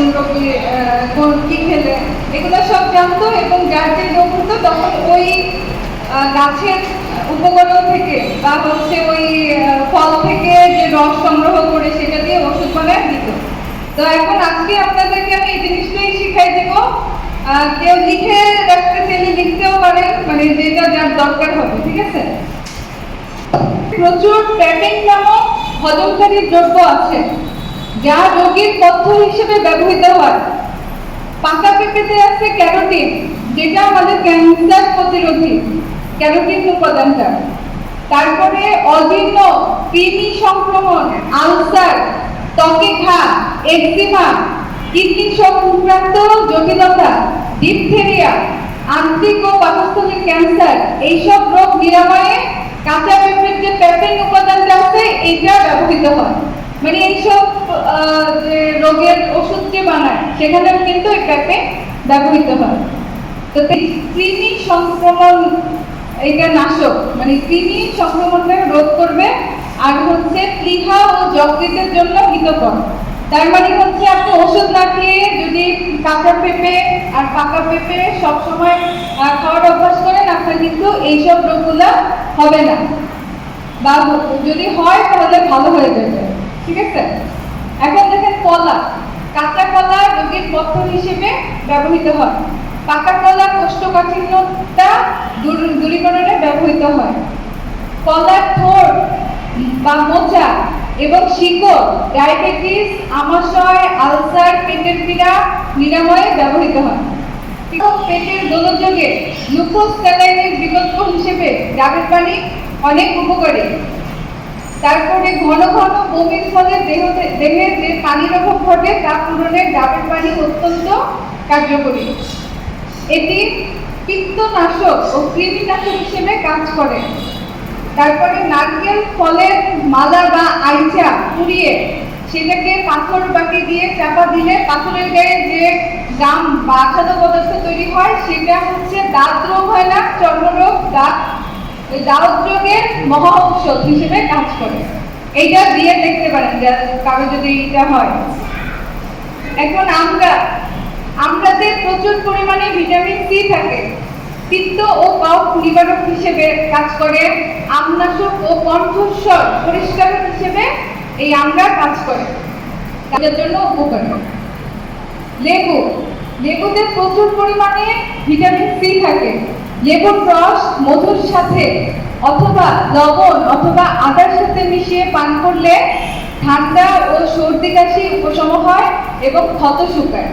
কোন রোগে কোন কি খেলে। এগুলো সব জানতো এবং যার যে রোগ হতো তখন ওই গাছের উপকরণ থেকে বা হচ্ছে ওই ফল থেকে যে রস সংগ্রহ করে সেটা দিয়ে ওষুধ বানায় দিত। তো এখন আজকে আপনাদেরকে আমি এই জিনিসটাই শিখাই দেব। কেউ লিখে রাখতে চাইলে লিখতেও পারেন মানে যেটা যার দরকার হবে, ঠিক আছে? প্রচুর প্যাপিং নামক হজমকারী দ্রব্য আছে। যা রোগীর পথ্য হিসেবে ব্যবহৃত হয়। পাকা পেঁপেতে আছে ক্যারোটিন, যেটা আমাদের ক্যান্সার প্রতিরোধী। ক্যারোটিন উপাদানটা। তারপরে অজীর্ণ কৃমি সংক্রমণ, আলসার, ত্বকে ঘা একজিমা কিডনি সংক্রান্ত জটিলতা, ডিপথেরিয়া, আন্ত্রিক ও পাকস্থলীর ক্যান্সার, এইসব রোগ নিরাময়ে কাঁচা পেঁপের যে প্যাপেন উপাদানটা আছে, এইটা ব্যবহৃত হয়। মানে এইসব রোগের ওষুধ যে বানায়, সেখানেও কিন্তু এটাকে ব্যবহৃত হয়। তো কৃমি সংক্রমণ, এটা নাশক মানে কৃমি সংক্রমণটা রোধ করবে আর হচ্ছে প্লিহা ও যকৃতের জন্য হিতকর। তার মানে হচ্ছে আপনি ওষুধ না খেয়ে যদি কাঁচা পেঁপে আর পাকা পেঁপে সবসময় খাওয়ার অভ্যাস করেন, আপনার কিন্তু এইসব রোগগুলো হবে না। বা যদি হয় তাহলে ভালো হয়ে যাবে। ঠিক আছে? এখন দেখেন কলা। কাঁচা কলা রোগীর পথ্য হিসেবে ব্যবহৃত হয়। পাকা কলা কোষ্ঠকাঠিন্যতা দূর- দূরীকরণে ব্যবহৃত হয়। কলার থোড় বা মোচা এবং শিকড়, ডায়াবেটিস, আমাশয়, আলসার, পেটের পীড়া নিরাময়ে ব্যবহৃত হয়। পেটের দোলযোগে গ্লুকোজ স্যালাইনের বিকল্প হিসেবে ডাবের পানি অনেক উপকারী। তারপরে ঘন ঘন বমির ফলে দেহ দেহে যে পানির অভাব ঘটে, তা পূরণে ডাবের পানি অত্যন্ত কার্যকরী। এটি পিত্তনাশক ও কৃমিনাশক হিসেবে কাজ করে। তারপরে নারকেল ফলের মালা বা আইচা পুড়িয়ে সেটাকে পাথর বাটি দিয়ে চাপা দিলে পাথরের গায়ে যে গাম বা আঠালো পদার্থ তৈরি হয়, সেটা হচ্ছে দাঁত রোগ হয় না, চর্মরোগ, দাঁত ওই দাঁত রোগের হিসেবে কাজ করে। এইটা দিয়ে দেখতে পারেন কারও যদি এটা হয়। এখন আমরা, আমরাতে প্রচুর পরিমাণে ভিটামিন সি থাকে। পিত্ত ও কফ নিবারক হিসেবে কাজ করে। আমনাশক ও কণ্ঠস্বর পরিষ্কারক হিসেবে এই আমরা কাজ করে। তাদের জন্য উপকারী। লেবু, লেবুতে প্রচুর পরিমাণে ভিটামিন সি থাকে। লেবুর রস, মধুর সাথে অথবা লবণ অথবা আদার সাথে মিশিয়ে পান করলে ঠান্ডা ও সর্দি কাশি উপশম হয় এবং ক্ষত শুকায়।